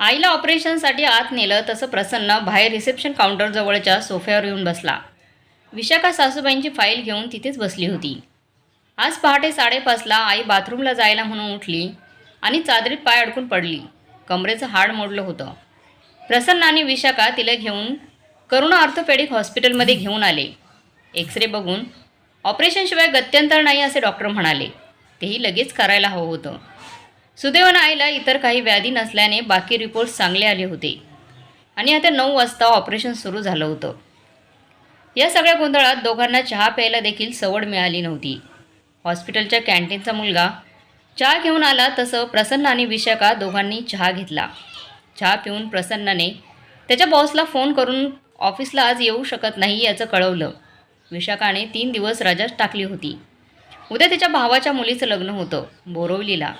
आईला ऑपरेशनसाठी आत नेलं तसं प्रसन्न बाहेर रिसेप्शन काउंटरजवळच्या सोफ्यावर येऊन बसला. विशाखा सासूबाईंची फाईल घेऊन तिथेच बसली होती. आज पहाटे साडेपाचला आई बाथरूमला जायला म्हणून उठली आणि चादरीत पाय अडकून पडली. कमरेचं हाड मोडलं होतं. प्रसन्न आणि विशाखा तिला घेऊन करुणा ऑर्थोपेडिक हॉस्पिटलमध्ये घेऊन आले. एक्सरे बघून ऑपरेशनशिवाय गत्यंतर नाही असे डॉक्टर म्हणाले. तेही लगेच करायला हवं होतं. सुदैवानं आईला इतर काही व्याधी नसल्याने बाकी रिपोर्ट्स चांगले आले होते. आणि आता नऊ वाजता ऑपरेशन सुरू झालं होतं. या सगळ्या गोंधळात दोघांना चहा प्यायला देखील सवड मिळाली नव्हती. हॉस्पिटलच्या कॅन्टीनचा मुलगा चहा घेऊन आला तसं प्रसन्न आणि विशाखा दोघांनी चहा घेतला. चहा पिऊन प्रसन्नाने त्याच्या बॉसला फोन करून ऑफिसला आज येऊ शकत नाही याचं कळवलं. विशाखाने तीन दिवस रजाच टाकली होती. उद्या त्याच्या भावाच्या मुलीचं लग्न होतं बोरवलीला.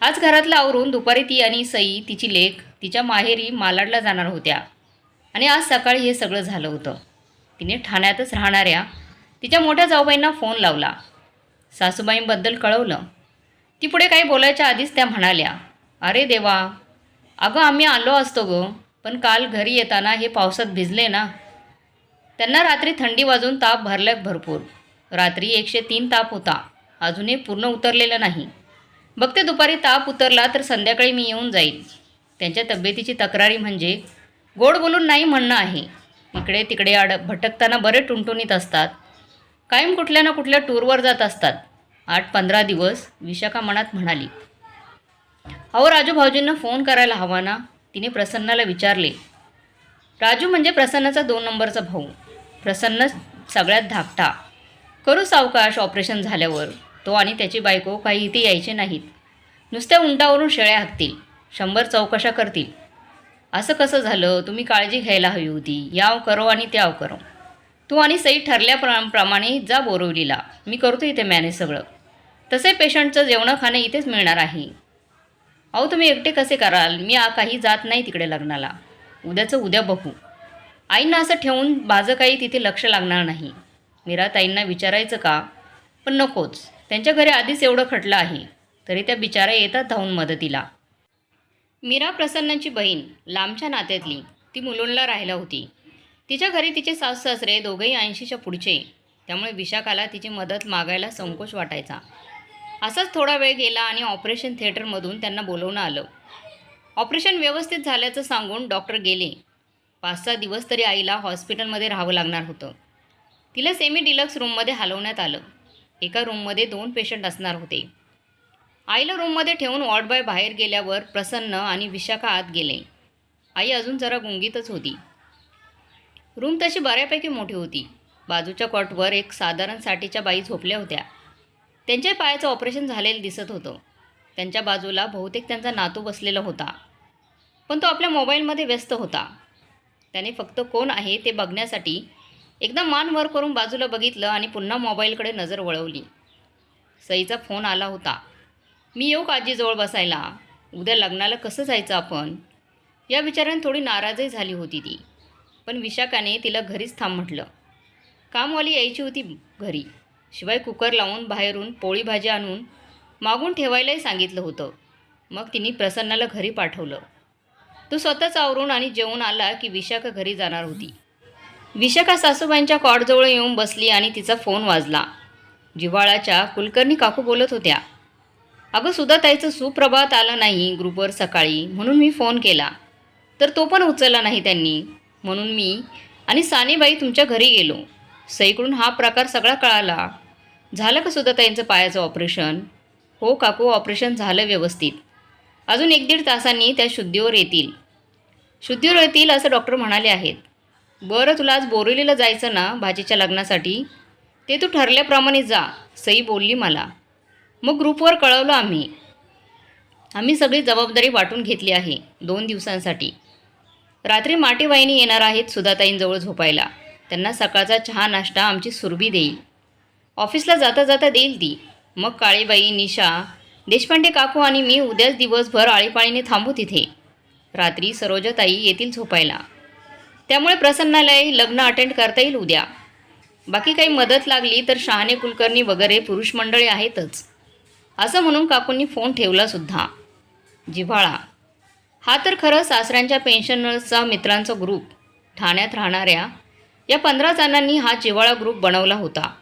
आज घरातलं आवरून दुपारी ती आणि सई तिची लेख तिच्या माहेरी मालाडला जाणार होत्या. आणि आज सकाळी हे सगळं झालं होतं. तिने ठाण्यातच राहणाऱ्या तिच्या मोठ्या जाऊबाईंना फोन लावला. सासूबाईंबद्दल कळवलं. ती पुढे काही बोलायच्या आधीच त्या म्हणाल्या अरे देवा अगं आम्ही आलो असतो गं पण काल घरी येताना हे पावसात भिजले ना. त्यांना रात्री थंडी वाजून ताप भरला भरपूर. रात्री एकशे तीन ताप होता. अजूनही पूर्ण उतरलेला नाही. बघते दुपारी ताप उतरला तर संध्याकाळी मी येऊन जाईल त्यांच्या तब्येतीची तक्रारी म्हणजे गोड बोलून नाही म्हणणं आहे. इकडे तिकडे आड भटकताना बरे टुणटुणीत असतात. कायम कुठल्या ना कुठल्या टूरवर जात असतात. आठ पंधरा दिवस विशाखा मनात म्हणाली. अहो राजू भाऊजींना फोन करायला हवा ना? तिने प्रसन्नाला विचारले. राजू म्हणजे प्रसन्नाचा दोन नंबरचा भाऊ. प्रसन्न सगळ्यात धाकटा. करू सावकाश ऑपरेशन झाल्यावर. तो आणि त्याची बायको काही इथे यायचे नाहीत. नुसत्या उंटावरून शेळ्या हाकतील. शंभर चौकशा करतील. असं कसं झालं? तुम्ही काळजी घ्यायला हवी होती. याव करो आणि त्याव करो. तू आणि सई ठरल्याप्र प्रमाणे जा बोरवलीला. मी करतो इथे मॅनेज सगळं. तसे पेशंटचं जेवणं खाणं इथेच मिळणार आहे. अहो तुम्ही एकटे कसे कराल? मी आ काही जात नाही तिकडे लग्नाला. उद्याचं उद्या बघू. आईंना असं ठेवून माझं काही तिथे लक्ष लागणार नाही. मीराताईंना विचारायचं का? पण नकोच. त्यांच्या घरी आधीच एवढं खटलं आहे. तरी त्या बिचारा येतात धावून मदतीला. मीरा प्रसन्नाची बहीण लांबच्या नात्यातली ती मुलुंडला राहिला होती. तिच्या घरी तिचे सासू सासरे दोघेही ऐंशीच्या पुढचे. त्यामुळे विशाखाला तिची मदत मागायला संकोच वाटायचा. असाच थोडा वेळ गेला आणि ऑपरेशन थिएटरमधून त्यांना बोलवणं आलं. ऑपरेशन व्यवस्थित झाल्याचं सांगून डॉक्टर गेले. पाच सहा दिवस तरी आईला हॉस्पिटलमध्ये राहावं लागणार होतं. तिला सेमी डिलक्स रूममध्ये हलवण्यात आलं. एका रूममध्ये दोन पेशंट असणार होते. आईला रूममध्ये ठेवून वॉर्ड बॉय बाहेर गेल्यावर प्रसन्न आणि विशाखा आत गेले. आई अजून जरा गुंगीतच होती. रूम तशी बऱ्यापैकी मोठी होती. बाजूच्या कॉटवर एक साधारण साठीच्या बाई झोपल्या होत्या. त्यांच्या पायाचं ऑपरेशन झालेलं दिसत होतं. त्यांच्या बाजूला बहुतेक त्यांचा नातू बसलेला होता. पण तो आपल्या मोबाईलमध्ये व्यस्त होता. त्याने फक्त कोण आहे ते बघण्यासाठी एकदा मान वर करून बाजूला बघितलं आणि पुन्हा मोबाईलकडे नजर वळवली. सईचा फोन आला होता. मी येऊ का आजीजवळ बसायला? उद्या लग्नाला कसं जायचं आपण? या विचाराने थोडी नाराजही झाली होती ती. पण विशाखाने तिला घरीच थांब म्हटलं. कामवाली यायची होती घरी. शिवाय कुकर लावून बाहेरून पोळी भाजी आणून मागून ठेवायलाही सांगितलं होतं. मग तिने प्रसन्नाला घरी पाठवलं. तो स्वतःच आवरून आणि जेवून आला की विशाखा घरी जाणार होती. विशाखा सासूबाईंच्या कॉडजवळ येऊन बसली आणि तिचा फोन वाजला. जिव्हाळाच्या कुलकर्णी काकू बोलत होत्या अगं सुद्धा ताईचं सुप्रभात आलं नाही ग्रुपवर सकाळी म्हणून मी फोन केला. तर तो पण उचलला नाही त्यांनी म्हणून मी आणि सानेबाई तुमच्या घरी गेलो. सईकडून हा प्रकार सगळा कळाला. झालं का सुद्धा ताईंचं पायाचं ऑपरेशन? हो काकू ऑपरेशन झालं व्यवस्थित. अजून एक दीड तासांनी त्या शुद्धीवर येतील. शुद्धीवर येतील असं डॉक्टर म्हणाले आहेत. बरं तुला आज बोरिवलीला जायचं ना भाजीच्या लग्नासाठी? ते तू ठरल्याप्रमाणे जा सई बोलली मला. मग ग्रुपवर कळवलं आम्ही. आम्ही सगळी जबाबदारी वाटून घेतली आहे दोन दिवसांसाठी. रात्री माटेवाईनी येणार आहेत सुधाताईंजवळ झोपायला. त्यांना सकाळचा चहा नाश्ता आमची सुरभी देईल. ऑफिसला जाता जाता देईल ती. मग काळीबाई निशा देशपांडे काकू आणि मी उद्याच दिवसभर आळीपाळीने थांबू तिथे. रात्री सरोजाताई येतील झोपायला. त्यामुळे प्रसन्नालाही लग्न अटेंड करता येईल उद्या. बाकी काही मदत लागली तर शहाणे कुलकर्णी वगैरे पुरुष मंडळी आहेतच. असं म्हणून काकूंनी फोन ठेवलासुद्धा जिव्हाळा. हा तर खरं सासऱ्यांच्या पेन्शनर्सचा मित्रांचा ग्रुप ठाण्यात राहणाऱ्या या पंधरा जणांनी हा जिव्हाळा ग्रुप बनवला होता.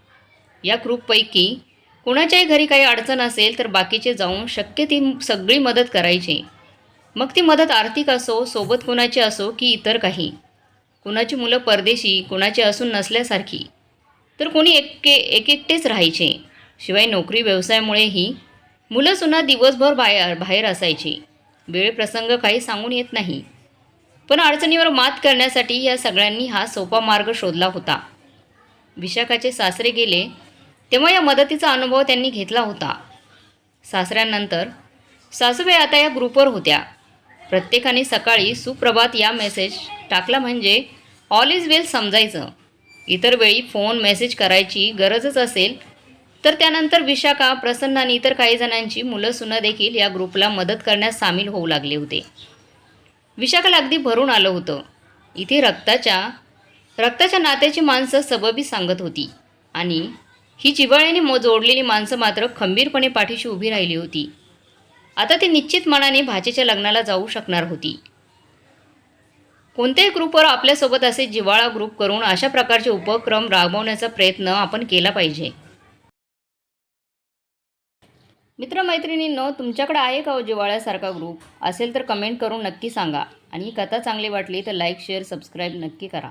या ग्रुपपैकी कुणाच्याही घरी काही अडचण असेल तर बाकीचे जाऊन शक्य ती सगळी मदत करायची. मग ती मदत आर्थिक असो सोबत कुणाची असो की इतर काही. कुणाची मुलं परदेशी कुणाची असून नसल्यासारखी. तर कोणी एके एक एकटेच राहायचे. शिवाय नोकरी व्यवसायामुळेही मुलंसुद्धा दिवसभर बाहेर बाहेर असायची. वेळ प्रसंग काही सांगून येत नाही. पण अडचणीवर मात करण्यासाठी या सगळ्यांनी हा सोपा मार्ग शोधला होता. विशाखाचे सासरे गेले तेव्हा या मदतीचा अनुभव त्यांनी घेतला होता. सासऱ्यानंतर सासूबाई आता या ग्रुपवर होत्या. प्रत्येकाने सकाळी सुप्रभात या मेसेज टाकला म्हणजे ऑल इज वेल समजायचं. इतर वेळी फोन मेसेज करायची गरजच असेल तर त्यानंतर विशाखा प्रसन्न आणि इतर काही जणांची मुलं सुना देखील या ग्रुपला मदत करण्यास सामील होऊ लागले होते. विशाखाला अगदी भरून आलं होतं. इथे रक्ताच्या रक्ताच्या नात्याची माणसं सबबी सांगत होती आणि ही जिव्हाळ्याने मो जोडलेली माणसं मात्र खंबीरपणे पाठीशी उभी राहिली होती. आता ती निश्चित मनाने भाचेच्या लग्नाला जाऊ शकणार होती. कोणत्याही ग्रुपवर आपल्यासोबत असे जिव्हाळा ग्रुप करून अशा प्रकारचे उपक्रम राबवण्याचा प्रयत्न आपण केला पाहिजे. मित्रमैत्रिणींनो तुमच्याकडे आहे का हो जिव्हाळ्यासारखा ग्रुप? असेल तर कमेंट करून नक्की सांगा. आणि कथा चांगली वाटली तर लाईक शेअर सबस्क्राईब नक्की करा.